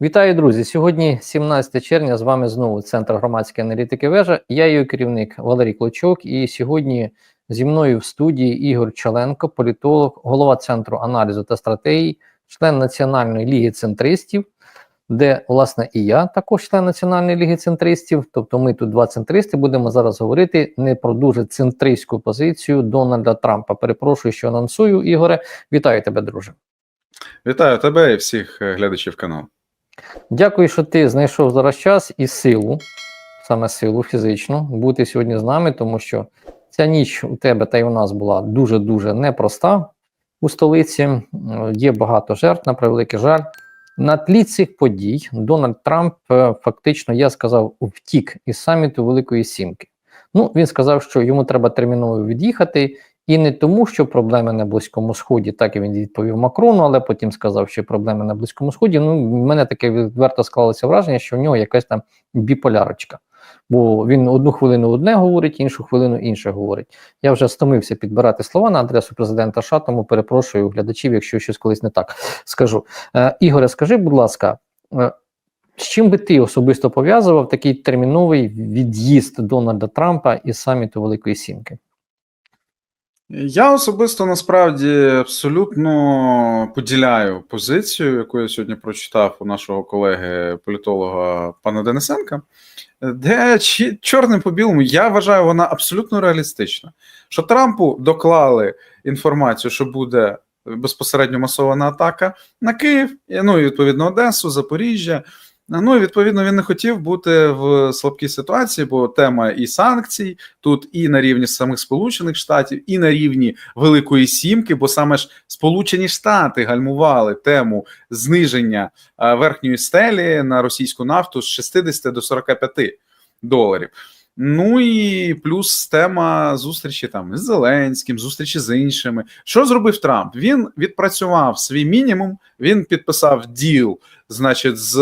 Вітаю, друзі! Сьогодні 17 червня. З вами знову Центр громадської аналітики вежа. Я її керівник Валерій Клочок. І сьогодні зі мною в студії Ігор Чаленко, політолог, голова центру аналізу та стратегії, член Національної ліги центристів, де, власне, і я також член Національної ліги центристів. Тобто, ми тут два центристи будемо зараз говорити не про дуже центристську позицію Дональда Трампа. Перепрошую, що анонсую. Ігоре, вітаю тебе, друже. Вітаю тебе і всіх е, глядачів каналу. Дякую, що ти знайшов зараз час і силу, саме силу фізичну, бути сьогодні з нами, тому що ця ніч у тебе та й у нас була дуже-дуже непроста у столиці. Е, Є багато жертв, на превеликий жаль. На тлі цих подій Дональд Трамп е, фактично, я сказав, втік із саміту Великої Сімки. Ну, він сказав, що йому треба терміново від'їхати, і не тому, що проблеми на Близькому Сході, так і він відповів Макрону, але потім сказав, що проблеми на Близькому Сході. Ну, в мене таке відверто склалося враження, що в нього якась там біполярочка. Бо він одну хвилину одне говорить, іншу хвилину інше говорить. Я вже стомився підбирати слова на адресу президента США, тому перепрошую глядачів, якщо щось колись не так скажу. Е, Ігоре, скажи, будь ласка, е, з чим би ти особисто пов'язував такий терміновий від'їзд Дональда Трампа із саміту Великої Сімки? Я особисто насправді абсолютно поділяю позицію, яку я сьогодні прочитав у нашого колеги політолога пана Денисенка, де чорним по білому я вважаю, вона абсолютно реалістична. Що Трампу доклали інформацію, що буде безпосередньо масована атака на Київ, ну і відповідно Одесу, Запоріжжя. Ну і відповідно він не хотів бути в слабкій ситуації, бо тема і санкцій тут і на рівні самих Сполучених Штатів, і на рівні Великої Сімки, бо саме ж Сполучені Штати гальмували тему зниження е, верхньої стелі на російську нафту з 60 до 45 доларів. Ну і плюс тема зустрічі там з Зеленським, зустрічі з іншими. Що зробив Трамп? Він відпрацював свій мінімум. Він підписав діл, значить, з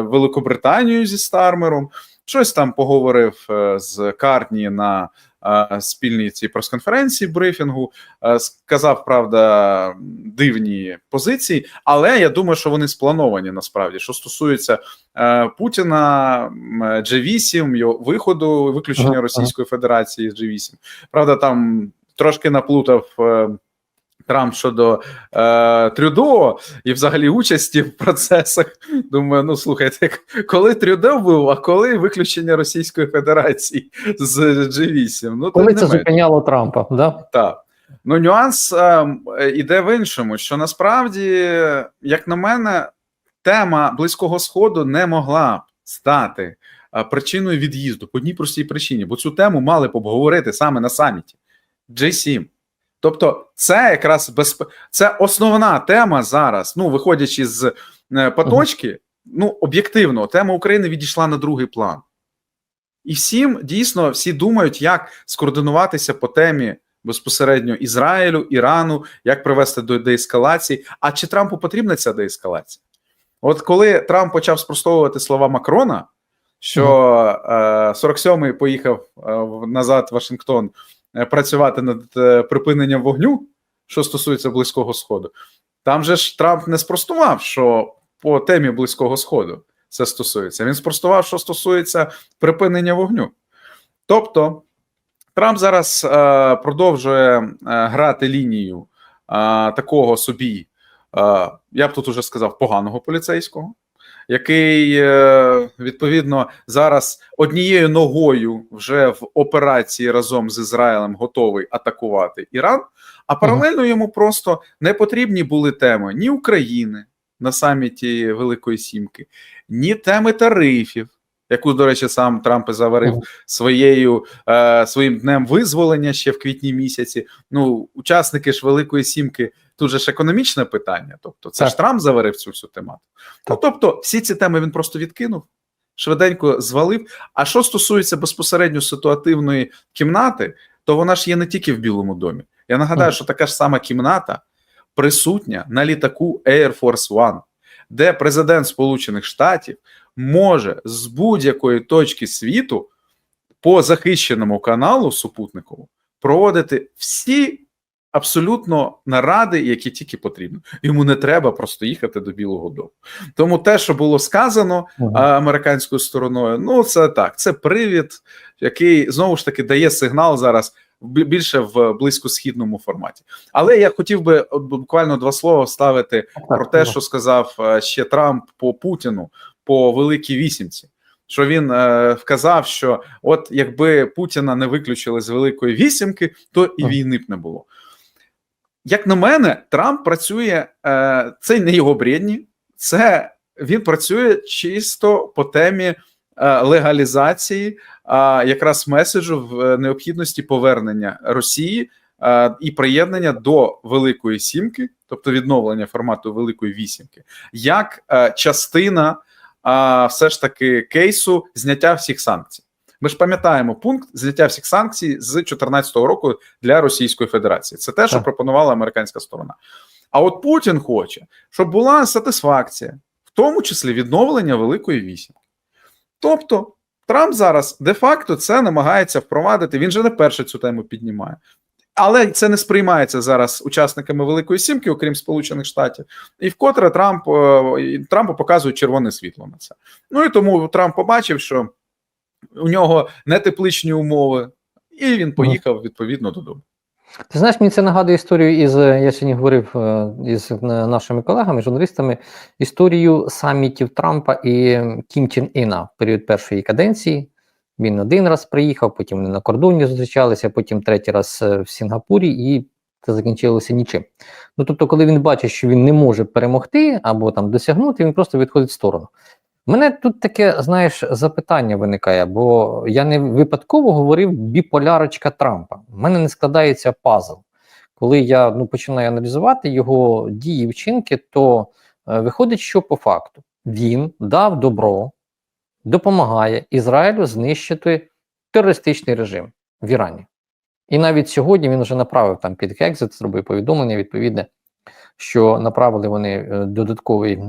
Великобританією зі Стармером. Щось там поговорив е, з Картні на е, спільній цій прес-конференції брифінгу. Е, Сказав, правда, дивні позиції, але я думаю, що вони сплановані насправді. Що стосується е, Путіна, м, G8, його виходу, виключення. Російської Федерації з G8. Правда, там трошки наплутав. Трамп щодо е, Трюдо і взагалі участі в процесах. Думаю, ну слухайте, коли Трюдо був, а коли виключення Російської Федерації з G8? Ну, Коли це зупиняло Трампа? Да? Так. Ну, нюанс е, іде в іншому, що насправді, як на мене, тема Близького Сходу не могла стати е, причиною від'їзду по одній простій причині, бо цю тему мали б обговорити саме на саміті G7. Тобто, це якраз безп... це основна тема зараз. Ну, виходячи з е, поточки, ну об'єктивно, тема України відійшла на другий план. І всім дійсно всі думають, як скоординуватися по темі безпосередньо Ізраїлю, Ірану, як привести до деескалації. А чи Трампу потрібна ця деескалація? От коли Трамп почав спростовувати слова Макрона, що е, 47-й поїхав е, назад в Вашингтон працювати над е, припиненням вогню, що стосується Близького Сходу, там же ж Трамп не спростував, що по темі Близького Сходу це стосується. Він спростував, що стосується припинення вогню. Тобто Трамп зараз е, продовжує е, грати лінію е, такого собі, е, я б тут уже сказав, поганого поліцейського, який е, відповідно зараз однією ногою вже в операції разом з Ізраїлем готовий атакувати Іран, а паралельно йому просто не потрібні були теми ні України на саміті Великої Сімки, ні теми тарифів. Яку, до речі, сам Трамп і заварив своєю е, своїм днем визволення ще в квітні місяці. Ну, учасники ж Великої Сімки, тут же ж економічне питання. Тобто, це Так. ж Трамп заварив цю всю тематику. Ну, тобто, всі ці теми він просто відкинув, швиденько звалив. А що стосується безпосередньо ситуативної кімнати, то вона ж є не тільки в Білому домі. Я нагадаю, Мгм. що така ж сама кімната присутня на літаку Air Force One, де президент Сполучених Штатів може з будь-якої точки світу по захищеному каналу супутникову проводити всі абсолютно наради, які тільки потрібно. Йому не треба просто їхати до Білого Дому. Тому те, що було сказано а, американською стороною, ну це так, це привід, який знову ж таки дає сигнал зараз бі- більше в близькосхідному форматі. Але я хотів би буквально два слова вставити про те, що сказав ще Трамп по Путіну по Великій Вісімці. Що він е, вказав, що от якби Путіна не виключили з Великої Вісімки, то і війни б не було. Як на мене, Трамп працює, е, це не його бредні, це він працює чисто по темі е, легалізації е, якраз меседжу в необхідності повернення Росії е, і приєднання до Великої Сімки, тобто відновлення формату Великої Вісімки, як е, частина е, все ж таки кейсу зняття всіх санкцій. Ми ж пам'ятаємо пункт зняття всіх санкцій з 2014 року для Російської Федерації. Це те, що Так. пропонувала американська сторона. А от Путін хоче, щоб була сатисфакція, в тому числі відновлення Великої Вісімки. Тобто, Трамп зараз де-факто це намагається впровадити. Він же не перше цю тему піднімає. Але це не сприймається зараз учасниками Великої Сімки, окрім Сполучених Штатів, і вкотре Трамп е, Трампу показують червоне світло на це. Ну і тому Трамп побачив, що у нього не тепличні умови, і він поїхав відповідно додому. Ти знаєш, мені це нагадує історію із. Я сьогодні говорив е, із нашими колегами, журналістами, історію самітів Трампа і Кім Чен Іна в період першої каденції. Він один раз приїхав, потім вони на кордоні зустрічалися, потім третій раз е, в Сінгапурі, і це закінчилося нічим. Ну тобто, коли він бачить, що він не може перемогти або там досягнути, він просто відходить в сторону. Мене тут таке, знаєш, запитання виникає, бо я не випадково говорив біполярочка Трампа. У мене не складається пазл. Коли я ну, починаю аналізувати його дії вчинки, то е, виходить, що по факту він дав добро, допомагає Ізраїлю знищити терористичний режим в Ірані. І навіть сьогодні він вже направив там під Хекзит, зробив повідомлення відповідне, що направили вони е, додатковий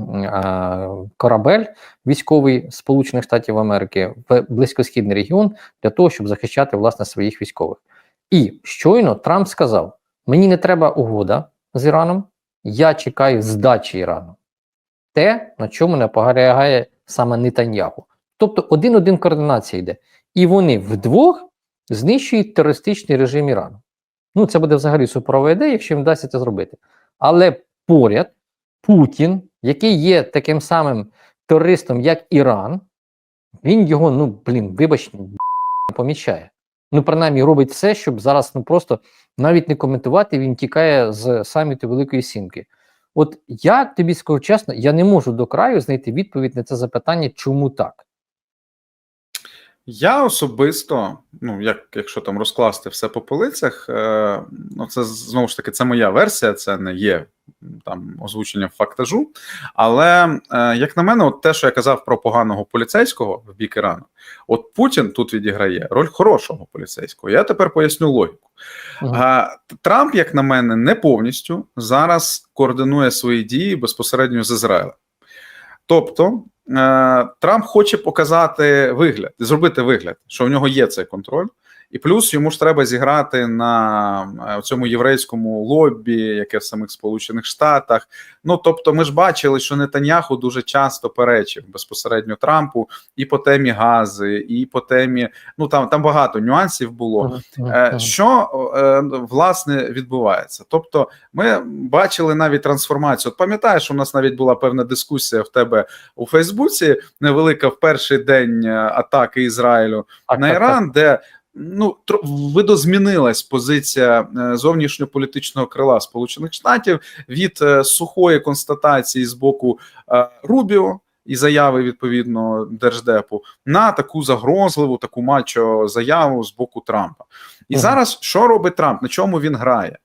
корабель військовий Сполучених Штатів Америки в близькосхідний регіон для того, щоб захищати власне своїх військових. І щойно Трамп сказав: мені не треба угода з Іраном, я чекаю здачі Ірану. Те, на чому наполягає саме Нетаньяху. Тобто один-один координація йде. І вони вдвох знищують терористичний режим Ірану. Ну, це буде взагалі суперова ідея, якщо їм вдасться це зробити. Але поряд Путін, який є таким самим терористом, як Іран, він його, ну блін, вибач, не помічає. Ну, принаймні, робить все, щоб зараз ну просто навіть не коментувати, він тікає з саміту Великої Сімки. От я тобі скажу чесно, я не можу до краю знайти відповідь на це запитання, чому так. Я особисто, ну як якщо там розкласти все по полицях, е, ну це знову ж таки це моя версія, це не є там озвученням фактажу. Але е, як на мене, от те, що я казав про поганого поліцейського в бік Ірану, от Путін тут відіграє роль хорошого поліцейського. Я тепер поясню логіку. Мгм. А Трамп, як на мене, не повністю зараз координує свої дії безпосередньо з Ізраїлем. Тобто е, Трамп хоче показати вигляд, зробити вигляд, що в нього є цей контроль, і плюс йому ж треба зіграти на е, цьому єврейському лобі, яке в самих Сполучених Штатах. Ну тобто, ми ж бачили, що Нетаньяху дуже часто перечив безпосередньо Трампу і по темі гази, і по темі. Ну там там багато нюансів було. Е. Що е, власне відбувається? Тобто, ми бачили навіть трансформацію. От пам'ятаєш, у нас навіть була певна дискусія в тебе у Фейсбуці, невелика в перший день атаки Ізраїлю на. Іран, де ну тро- видозмінилась позиція е, зовнішньополітичного крила Сполучених Штатів від е, сухої констатації з боку е, Рубіо. І заяви відповідно держдепу на таку загрозливу, таку мачо заяву з боку Трампа. І Мгм. зараз що робить Трамп? На чому він грає?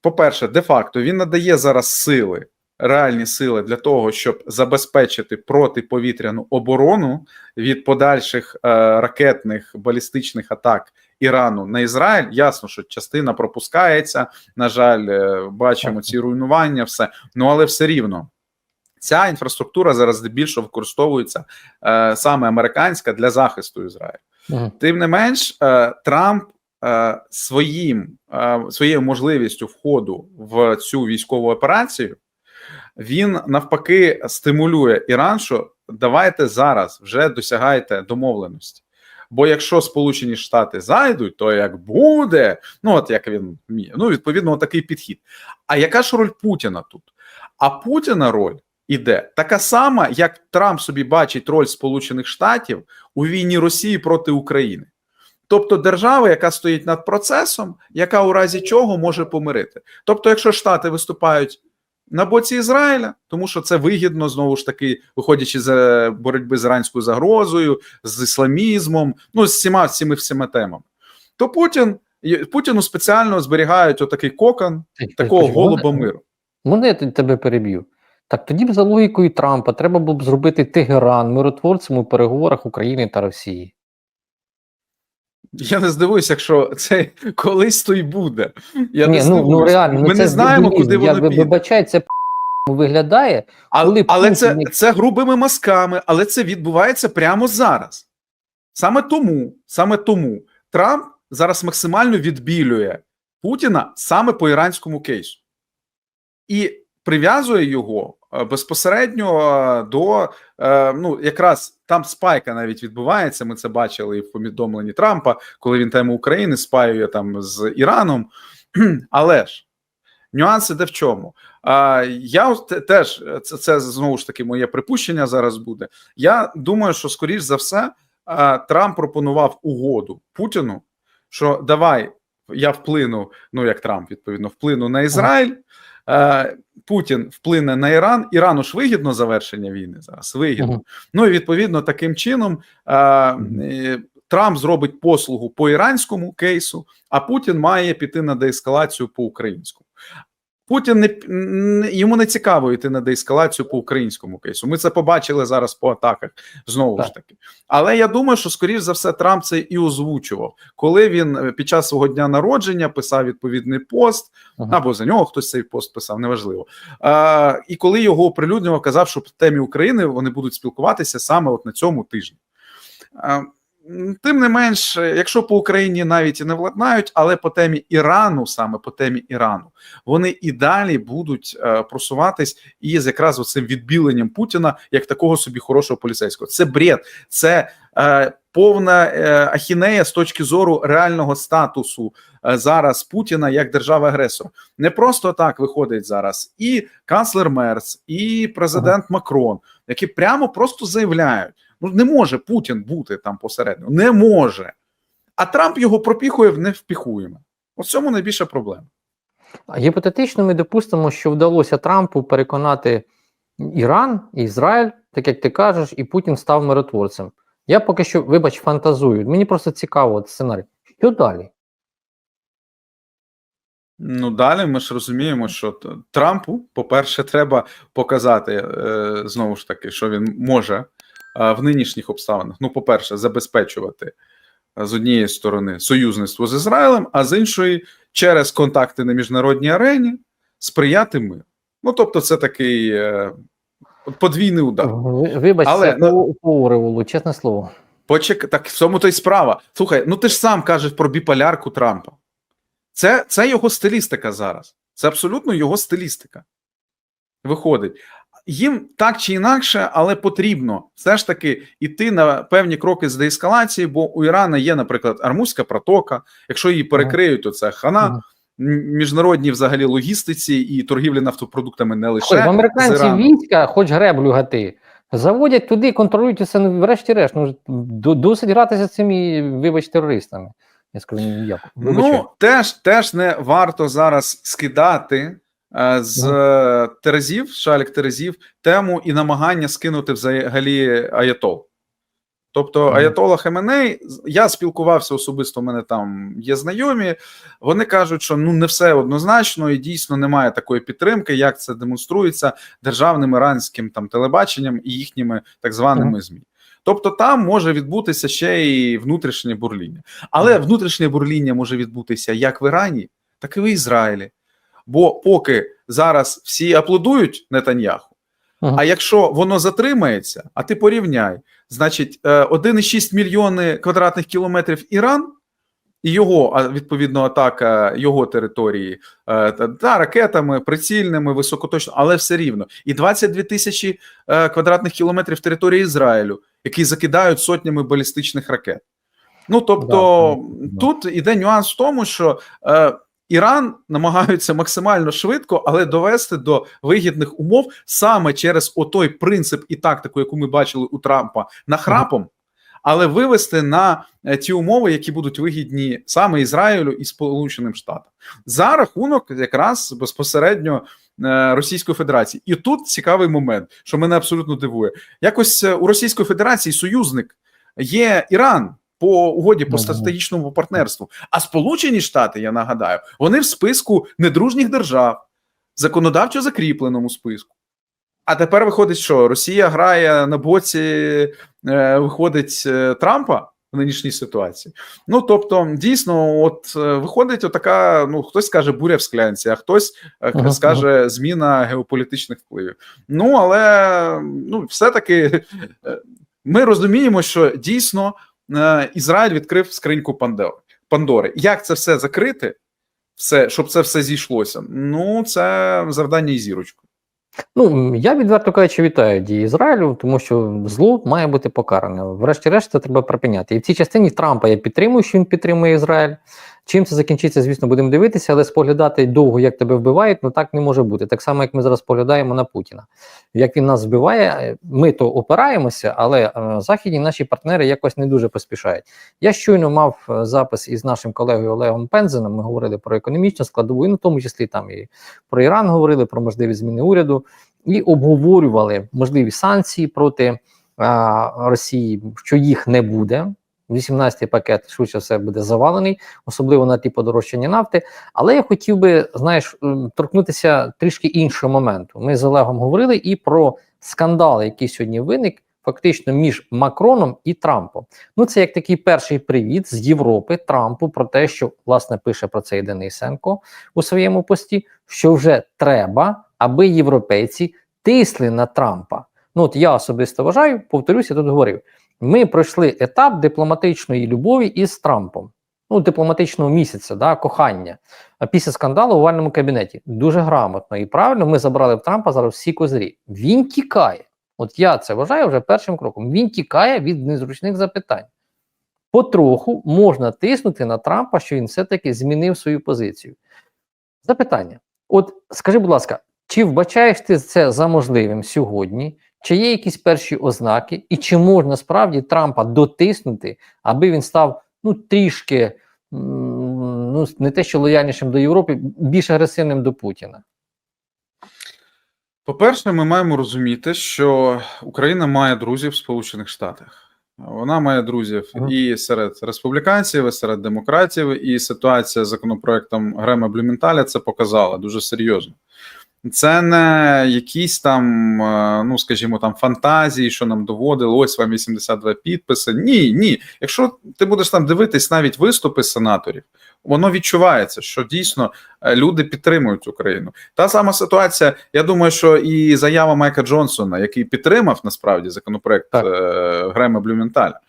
По-перше, де-факто він надає зараз сили, реальні сили для того, щоб забезпечити протиповітряну оборону від подальших е, ракетних балістичних атак Ірану на Ізраїль. Ясно, що частина пропускається. На жаль, е, бачимо ці руйнування, все. Ну але все рівно. Ця інфраструктура зараз здебільшого використовується е, саме американська для захисту Ізраїлю. Мгм. Тим не менш, е, Трамп е, своїм, е, своєю можливістю входу в цю військову операцію, він навпаки стимулює Іран, що давайте зараз вже досягайте домовленості. Бо якщо Сполучені Штати зайдуть, то як буде, ну от як він ну відповідно, такий підхід. А яка ж роль Путіна тут? А Путіна роль іде така сама, як Трамп собі бачить роль Сполучених Штатів у війні Росії проти України. Тобто держава, яка стоїть над процесом, яка у разі чого може помирити. Тобто, якщо Штати виступають на боці Ізраїля, тому що це вигідно знову ж таки, виходячи з е, боротьби з іранською загрозою, з ісламізмом, ну з всіма цими всіма темами, то Путін Путіну спеціально зберігають отакий кокон такого голуба миру. Я тебе переб'ю? Так тоді б за логікою Трампа треба було б зробити Тегеран миротворцем у переговорах України та Росії. Я не здивуюся, якщо це колись то й буде. Я Ні, не ну, ну реально, Ми ну, це не знаємо, дебілізм. куди Я воно піде. вибачаю, це виглядає. Але, коли але це, Путін- це грубими мазками, але це відбувається прямо зараз. Саме тому, саме тому Трамп зараз максимально відбілює Путіна саме по іранському кейсу і прив'язує його е, безпосередньо е, до е, ну, якраз там спайка навіть відбувається. Ми це бачили і в повідомленні Трампа, коли він тему України спаює там з Іраном. Але ж нюанс іде в чому? А, я теж це, це знову ж таки моє припущення зараз буде. Я думаю, що скоріш за все Трамп пропонував угоду Путіну, що давай я вплину, ну як Трамп відповідно вплину на Ізраїль. Е, Путін вплине на Іран. Ірану ж вигідно завершення війни зараз. Вигідно. Мгм. Ну і відповідно таким чином е, е, Трамп зробить послугу по іранському кейсу, а Путін має піти на деескалацію по українському. Путін не н- йому не цікаво йти на деескалацію по українському кейсу. Ми це побачили зараз по атаках знову ж таки. Але я думаю, що скоріш за все Трамп це і озвучував, коли він е, під час свого дня народження писав відповідний пост, Мгм. або за нього хтось цей пост писав, неважливо. А, і коли його оприлюднював, казав, що в темі України вони будуть спілкуватися саме от на цьому тижні. А, м, Тим не менш, якщо по Україні навіть і не владнають, але по темі Ірану, саме по темі Ірану, вони і далі будуть е, просуватись із якраз оцим відбіленням Путіна як такого собі хорошого поліцейського. Це бред, це повна е, ахінея з точки зору реального статусу е, зараз Путіна як держави-агресора. Не просто так виходить зараз і канцлер Мерц, і президент Макрон, які прямо просто заявляють: ну не може Путін бути там посередньо, не може. А Трамп його пропіхує в невпіхуємо. Ось цьому найбільша проблема. А Гіпотетично ми допустимо, що вдалося Трампу переконати Іран і Ізраїль, так як ти кажеш, і Путін став миротворцем. Я поки що, вибач, фантазую. Мені просто цікаво сценарій. Що далі? Ну далі ми ж розуміємо, що Трампу, по-перше, треба показати е, знову ж таки, що він може в нинішніх обставинах. Ну, по-перше, забезпечувати з однієї сторони союзництво з Ізраїлем, а з іншої, через контакти на міжнародній арені сприяти миру. Ну, тобто, це такий е, подвійний удар. Ви- Вибач, Але, це ну- по, по Ореволу, чесне слово. Почек, так в цьому то й справа. Слухай, ну ти ж сам кажеш про біполярку Трампа. Це, це його стилістика зараз. Це абсолютно його стилістика. Виходить. Їм так чи інакше, але потрібно все ж таки йти на певні кроки з деескалації, бо у Ірана є, наприклад, Армузька протока. Якщо її перекриють, то це хана. Міжнародній взагалі логістиці і торгівлі нафтопродуктами не лише в з американців війська, хоч греблю гати. Заводять туди, контролюють усе, ну, врешті-решт. Ну, досить гратися з цими, вибач, терористами. Я скажу ніяк. Ну, теж, теж не варто зараз скидати е, з е, терезів, шалік терезів, тему і намагання скинути взагалі Аятол. Тобто. Аятола Хеменей, я спілкувався особисто, у мене там є знайомі. Вони кажуть, що ну не все однозначно, і дійсно немає такої підтримки, як це демонструється державним іранським там телебаченням і їхніми так званими ЗМІ. Тобто, там може відбутися ще і внутрішнє бурління. Але внутрішнє бурління може відбутися як в Ірані, так і в Ізраїлі. Бо поки зараз всі аплодують Нетаньяху, Мгм. а якщо воно затримається, а ти порівняй, значить, е, 1,6 мільйони квадратних кілометрів Іран і його відповідно атака його території е, та, та ракетами, прицільними, високоточними, але все рівно. І 22 тисячі е, квадратних кілометрів території Ізраїлю, які закидають сотнями балістичних ракет. Ну тобто Да, да. тут іде нюанс в тому, що е, Іран намагаються максимально швидко, але довести до вигідних умов саме через отой принцип і тактику, яку ми бачили у Трампа нахрапом, але вивести на е, ті умови, які будуть вигідні саме Ізраїлю і Сполученим Штатам за рахунок якраз безпосередньо е, Російської Федерації. І тут цікавий момент, що мене абсолютно дивує. Якось е, у Російської Федерації союзник є Іран. По угоді по стратегічному партнерству. А Сполучені Штати, я нагадаю, вони в списку недружніх держав, законодавчо закріпленому списку. А тепер виходить, що Росія грає на боці, е, виходить е, Трампа в нинішній ситуації. Ну тобто, дійсно, от е, виходить отака: ну хтось скаже буря в склянці, а хтось е, Ага, скаже зміна геополітичних впливів. Ну але ну, все-таки е, ми розуміємо, що дійсно Ізраїль відкрив скриньку Пандори. Пандори. Як це все закрити? Все, щоб це все зійшлося. Ну, це завдання і зірочку. Ну, я відверто кажучи, вітаю дії Ізраїлю, тому що зло має бути покаране. Врешті-решт, це треба припиняти. І в цій частині Трампа я підтримую, що він підтримує Ізраїль. Чим це закінчиться, звісно, будемо дивитися, але споглядати довго, як тебе вбивають, ну так не може бути. Так само, як ми зараз поглядаємо на Путіна. Як він нас вбиває, ми то опираємося, але е, західні наші партнери якось не дуже поспішають. Я щойно мав е, запис із нашим колегою Олегом Пензеном. Ми говорили про економічну складову, і в тому числі там і про Іран говорили, про можливість зміни уряду, і обговорювали можливі санкції проти а, Росії, що їх не буде. 18-й пакет швидше все буде завалений, особливо на ті подорожчання нафти. Але я хотів би, знаєш, торкнутися трішки іншого моменту. Ми з Олегом говорили і про скандал, який сьогодні виник. Фактично між Макроном і Трампом. Ну, це як такий перший привіт з Європи Трампу про те, що власне пише про це Денисенко у своєму пості, що вже треба, аби європейці тисли на Трампа. Ну от я особисто вважаю, повторюся, тут говорив. Ми пройшли етап дипломатичної любові із Трампом. Ну, дипломатичного місяця, да, кохання. Після скандалу в овальному кабінеті дуже грамотно і правильно ми забрали в Трампа зараз всі козирі. Він тікає. От я це вважаю вже першим кроком. Він тікає від незручних запитань. Потроху можна тиснути на Трампа, що він все-таки змінив свою позицію. Запитання: от скажи, будь ласка, чи вбачаєш ти це за можливим сьогодні? Чи є якісь перші ознаки, і чи можна справді Трампа дотиснути, аби він став ну трішки ну не те, що лояльнішим до Європи, більш агресивним до Путіна? По-перше, ми маємо розуміти, що Україна має друзів в Сполучених Штатах. Вона має друзів і серед республіканців, і серед демократів, і ситуація з законопроектом Грема Блюменталя це показала дуже серйозно. Це не якісь там, е, ну скажімо, там фантазії, що нам доводили, ось вам 82 підписи. Ні, ні. Якщо ти будеш там дивитись навіть виступи сенаторів, воно відчувається, що дійсно е, люди підтримують Україну. Та сама ситуація. Я думаю, що і заява Майка Джонсона, який підтримав насправді законопроект Так. е, Грема Блюменталя,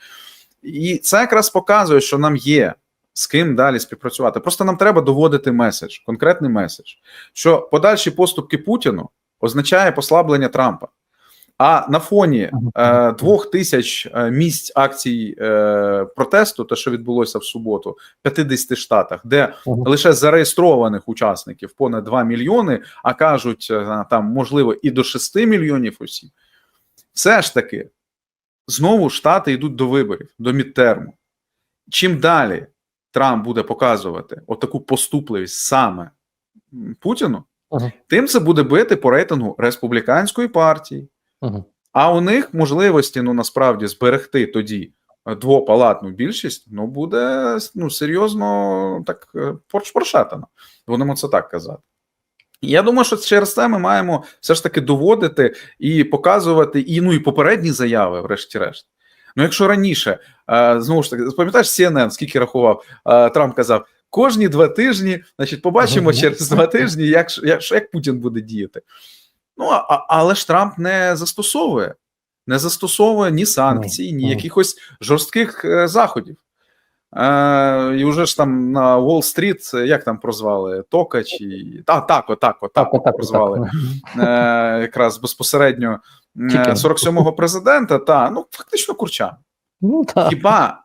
і це якраз показує, що нам є з ким далі співпрацювати. Просто нам треба доводити меседж, конкретний меседж, що подальші поступки Путіну означає послаблення Трампа. А на фоні е, двох тисяч е, місць акцій е, протесту, те, що відбулося в суботу, в 50 штатах, де лише зареєстрованих учасників понад 2 мільйони, а кажуть, е, там можливо і до 6 мільйонів осіб, все ж таки знову штати йдуть до виборів, до мідтерму. Чим далі Трамп буде показувати отаку поступливість саме Путіну, Мгм. тим це буде бити по рейтингу республіканської партії. Мгм. А у них можливості ну насправді зберегти тоді е, двопалатну більшість, ну буде ну серйозно так е. Будемо це так казати. Я думаю, що через це ми маємо все ж таки доводити і показувати, і ну і попередні заяви, врешті-решт. Ну, якщо раніше е, знову ж таки, пам'ятаєш CNN, скільки рахував, е, Трамп казав. Кожні два тижні, значить, побачимо через два тижні, як, як, як Путін буде діяти. Ну, а, але ж Трамп не застосовує, не застосовує ні санкцій, ні якихось жорстких е, заходів. Е, і вже ж там на Уолл-стріт, як там прозвали? Тока чи. А, так, отак, отак, Так, отак, прозвали. Е, якраз безпосередньо. 47-го президента, та ну фактично курча. Ну так. Хіба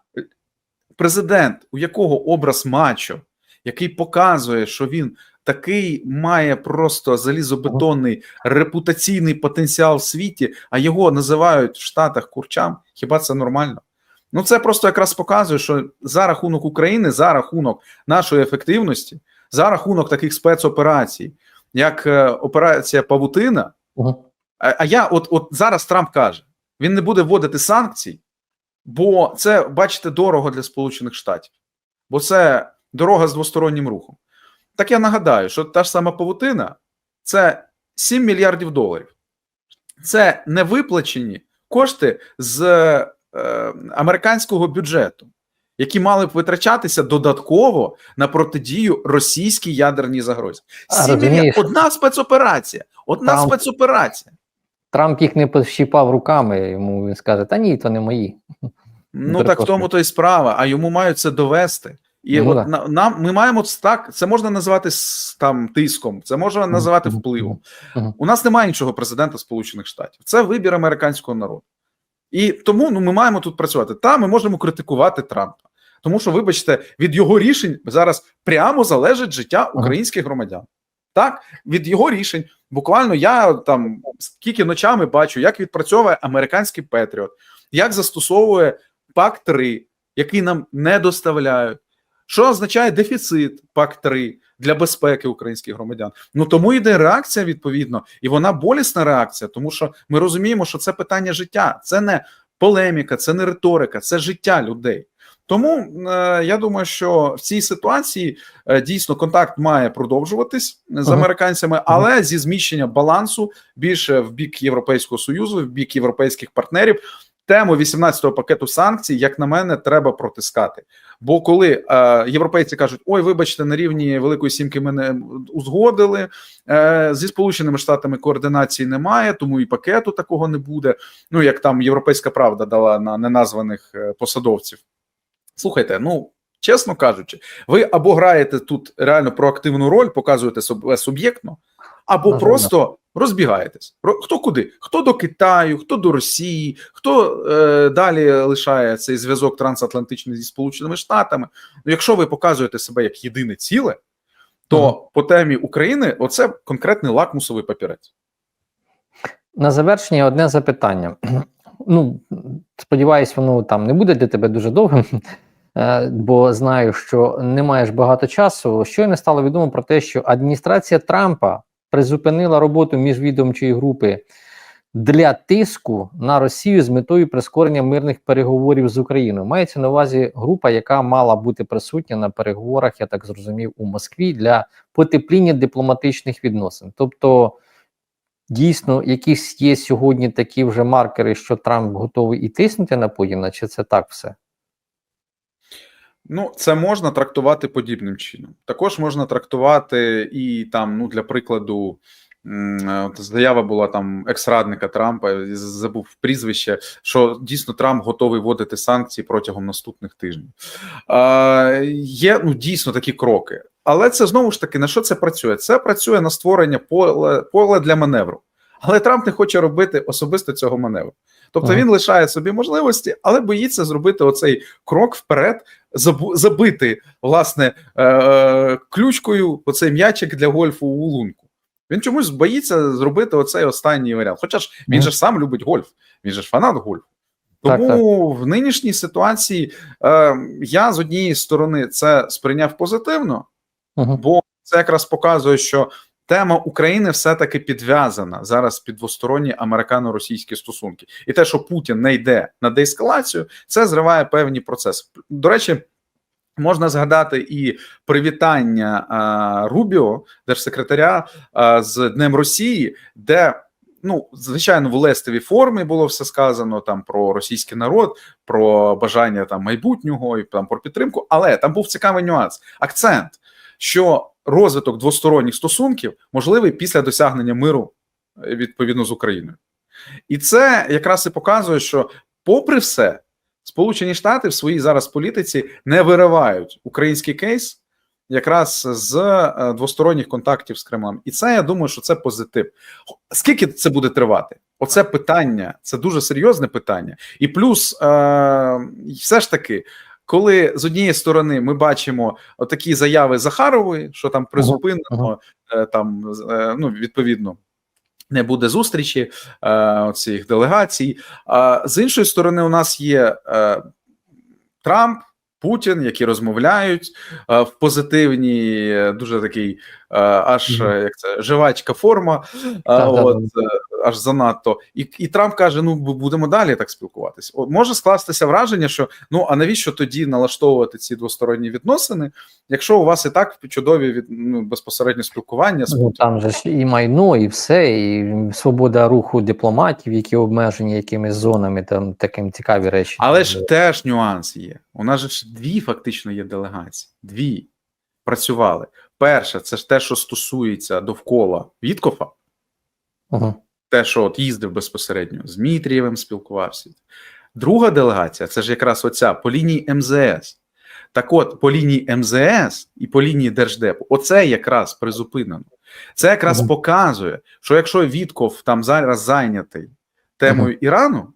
президент, у якого образ мачо, який показує, що він такий має просто залізобетонний репутаційний потенціал в світі, а його називають в Штатах курчам, хіба це нормально? Ну, це просто якраз показує, що за рахунок України, за рахунок нашої ефективності, за рахунок таких спецоперацій, як е, операція Павутина, Мгм. А, а я от, от зараз Трамп каже: він не буде вводити санкцій, бо це, бачите, дорого для Сполучених Штатів, бо це дорога з двостороннім рухом. Так я нагадаю, що та ж сама павутина це 7 мільярдів доларів. Це не виплачені кошти з е, американського бюджету, які мали б витрачатися додатково на протидію російській ядерній загрозі. А, 7 розумієш. мільярдів. Одна спецоперація. Одна Там- спецоперація. Трамп їх не пощіпав руками, йому він скаже: та ні, то не мої. Ну так в тому то й справа, а йому мають це довести. І Ну, от да. нам ми маємо так. Це можна називати там тиском, це можна називати впливом. Мгм. У нас немає іншого президента Сполучених Штатів. Це вибір американського народу. І тому ну, ми маємо тут працювати. Та ми можемо критикувати Трампа, тому що, вибачте, від його рішень зараз прямо залежить життя українських громадян. Так, від його рішень. Буквально я там скільки ночами бачу, як відпрацьовує американський Петріот, як застосовує пак 3 який нам не доставляють. Що означає дефіцит пак 3 для безпеки українських громадян? Ну тому йде реакція відповідно, і вона болісна реакція, тому що ми розуміємо, що це питання життя, це не полеміка, це не риторика, це життя людей. Тому е, я думаю, що в цій ситуації е, дійсно контакт має продовжуватись з Ага. американцями, але зі зміщення балансу більше в бік Європейського союзу, в бік європейських партнерів. Тему 18-го пакету санкцій, як на мене, треба протискати. Бо коли е, європейці кажуть: ой, вибачте, на рівні Великої Сімки ми не узгодили е, зі Сполученими Штатами координації немає, тому і пакету такого не буде. Ну як там Європейська Правда дала на неназваних е, посадовців. Слухайте, ну чесно кажучи, ви або граєте тут реально проактивну роль, показуєте себе суб'єктно, або Ага, просто розбігаєтесь. Хто куди? Хто до Китаю, хто до Росії, хто е, далі лишає цей зв'язок трансатлантичний зі Сполученими Штатами. Ну, якщо ви показуєте себе як єдине ціле, то Ага. по темі України оце конкретний лакмусовий папірець. На завершення одне запитання. Ну, сподіваюсь, воно там не буде для тебе дуже довгим, е, бо знаю, що не маєш багато часу. Щойно стало відомо про те, що адміністрація Трампа призупинила роботу міжвідомчої групи для тиску на Росію з метою прискорення мирних переговорів з Україною. Мається на увазі група, яка мала бути присутня на переговорах, я так зрозумів, у Москві для потепління дипломатичних відносин. Тобто, дійсно, якісь є сьогодні такі вже маркери, що Трамп готовий і тиснути на Путіна, чи це так все? Ну, це можна трактувати подібним чином. Також можна трактувати і там, ну, для прикладу, е, заява була там екс-радника Трампа, забув прізвище, що дійсно Трамп готовий вводити санкції протягом наступних тижнів. Е, є ну, дійсно такі кроки. Але це знову ж таки на що це працює? Це працює на створення поле, поле для маневру. Але Трамп не хоче робити особисто цього маневру. Тобто Ага. він лишає собі можливості, але боїться зробити оцей крок вперед, забити власне е- ключкою оцей м'ячик для гольфу у лунку. Він чомусь боїться зробити оцей останній варіант. Хоча ж він же ж сам любить гольф, він же ж фанат гольфу. Так, Тому в нинішній ситуації е, я з однієї сторони це сприйняв позитивно, Угу. бо це якраз показує, що тема України все-таки підв'язана зараз під двосторонні американо-російські стосунки, і те, що Путін не йде на деескалацію, це зриває певні процеси. До речі. Можна згадати і привітання а, Рубіо, держсекретаря а, з Днем Росії, де ну звичайно в лестовій формі було все сказано там про російський народ, про бажання там майбутнього і там про підтримку. Але там був цікавий нюанс, акцент, що розвиток двосторонніх стосунків можливий після досягнення миру е, відповідно з Україною, і це якраз і показує, що, попри все, Сполучені Штати в своїй зараз політиці не виривають український кейс якраз з е, двосторонніх контактів з Кремлем. І це я думаю, що це позитив. Скільки це буде тривати? Оце питання, це дуже серйозне питання. І плюс, е, все ж таки, коли з однієї сторони ми бачимо отакі заяви Захарової, що там призупинено, Ага, е, там е, ну відповідно. Не буде зустрічі е, цих делегацій. А з іншої сторони, у нас є е, Трамп, Путін, які розмовляють е, в позитивній, е, дуже такий е, аж як це жвачка форма. е, от, аж занадто. І, і Трамп каже: ну будемо далі так спілкуватись. Може скластися враження, що ну а навіщо тоді налаштовувати ці двосторонні відносини, якщо у вас і так чудові від ну, безпосередньо спілкування з Ну, там же ж і майно, і все, і свобода руху дипломатів, які обмежені якимись зонами, там таким цікаві речі. Але ж теж нюанс є. У нас же ж дві фактично є делегації. Дві працювали. Перше, це ж те, що стосується довкола Віткофа, Угу. Те, що от їздив безпосередньо з Дмитрієвим спілкувався. Друга делегація це ж якраз оця по лінії МЗС. Так от, по лінії МЗС і по лінії Держдепу, оце якраз призупинено. Це якраз Мгм. показує, що якщо Вітков там зараз зайнятий темою Ірану,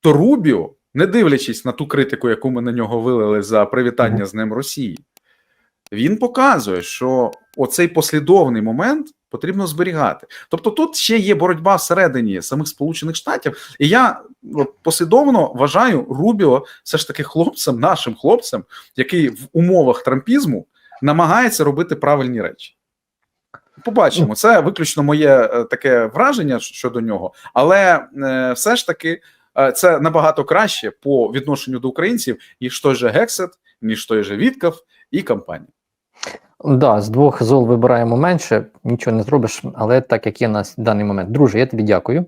то Рубіо, не дивлячись на ту критику, яку ми на нього вилили за привітання Мгм. з Днем Росії, він показує, що оцей послідовний момент потрібно зберігати. Тобто, тут ще є боротьба всередині самих Сполучених Штатів, і я послідовно вважаю Рубіо все ж таки хлопцем, нашим хлопцем, який в умовах трампізму намагається робити правильні речі. Побачимо, це виключно моє е, таке враження щодо нього, але е, все ж таки е, це набагато краще по відношенню до українців, ніж той же Гексет, ніж той же Вітков і компанія. Да, з двох зол вибираємо менше, нічого не зробиш, але так як є на даний момент. Друже, я тобі дякую.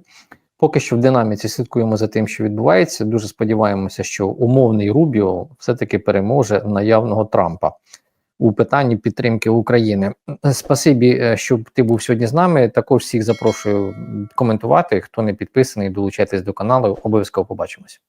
Поки що в динаміці слідкуємо за тим, що відбувається. Дуже сподіваємося, що умовний Рубіо все-таки переможе наявного Трампа у питанні підтримки України. Спасибі, е, що ти був сьогодні з нами. Також всіх запрошую коментувати. Хто не підписаний, долучайтесь до каналу. Обов'язково побачимось.